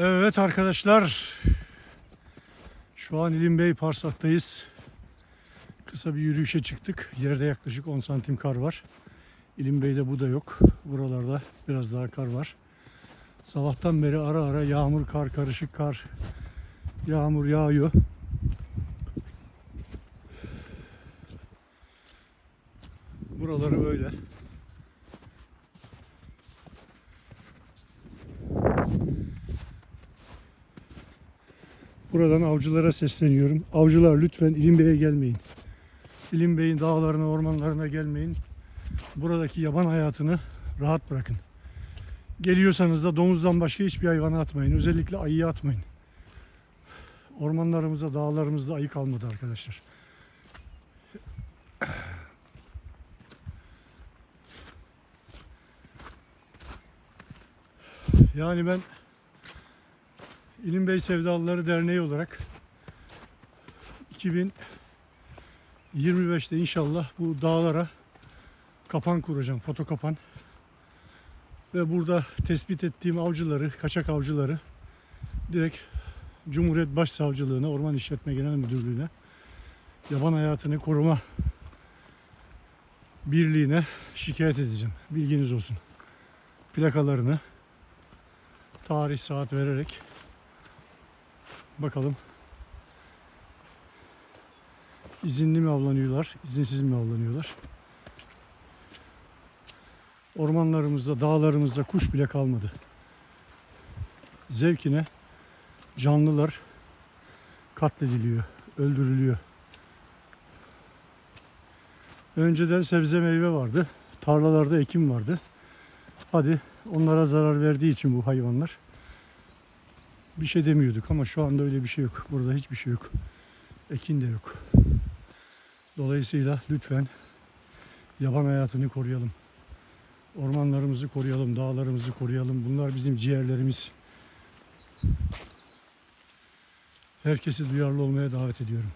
Evet arkadaşlar. Şu an İlim Bey Parsak'tayız. Kısa bir yürüyüşe çıktık. Yerde yaklaşık 10 santim kar var. İlim Bey'de bu da yok. Buralarda biraz daha kar var. Sabahtan beri ara ara yağmur, kar, karışık kar, yağmur yağıyor. Buraları böyle. Buradan avcılara sesleniyorum. Avcılar lütfen İlim Bey'e gelmeyin. İlim Bey'in dağlarına, ormanlarına gelmeyin. Buradaki yaban hayatını rahat bırakın. Geliyorsanız da domuzdan başka hiçbir hayvanı atmayın. Özellikle ayıyı atmayın. Ormanlarımızda, dağlarımızda ayı kalmadı arkadaşlar. Yani ben İlim Bey Sevdalıları Derneği olarak 2025'te inşallah bu dağlara kapan kuracağım, foto kapan. Ve burada tespit ettiğim avcıları, kaçak avcıları direkt Cumhuriyet Başsavcılığına, Orman İşletme Genel Müdürlüğü'ne, Yaban Hayatını Koruma Birliği'ne şikayet edeceğim. Bilginiz olsun. Plakalarını tarih saat vererek bakalım izinli mi avlanıyorlar, izinsiz mi avlanıyorlar. Ormanlarımızda, dağlarımızda kuş bile kalmadı. Zevkine canlılar katlediliyor, öldürülüyor. Önceden sebze meyve vardı. Tarlalarda ekim vardı. Hadi onlara zarar verdiği için bu hayvanlar bir şey demiyorduk ama şu anda öyle bir şey yok. Burada hiçbir şey yok. Ekin de yok. Dolayısıyla lütfen yaban hayatını koruyalım. Ormanlarımızı koruyalım, dağlarımızı koruyalım. Bunlar bizim ciğerlerimiz. Herkesi duyarlı olmaya davet ediyorum.